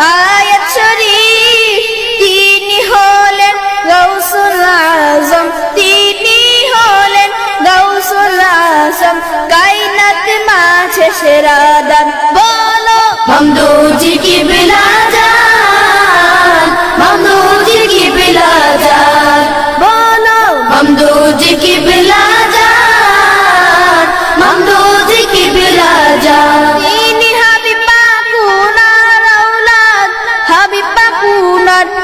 আয়াত তিনি হলেন গৌসুল আজম, তিনি হলেন গৌসুল আজম। কাইনাত মাঝে সেরাদান বলো মমদুজি কি বিলাজান মমদুজি কি বলো মমদুজি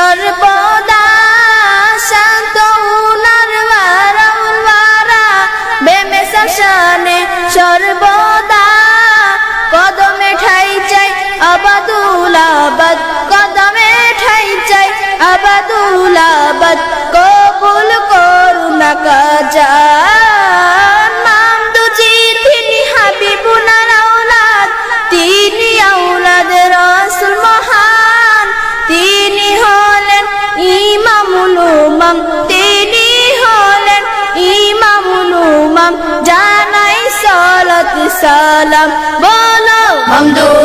সর্বদা শান্ত উনার বারাউল বারা বেমেসার সর্বদা। কদমে ঠাই চাই আবাদুল আবাদ, কদমে ঠাই চাই আবাদুল আবাদ। সালাম বলো। বিলাজান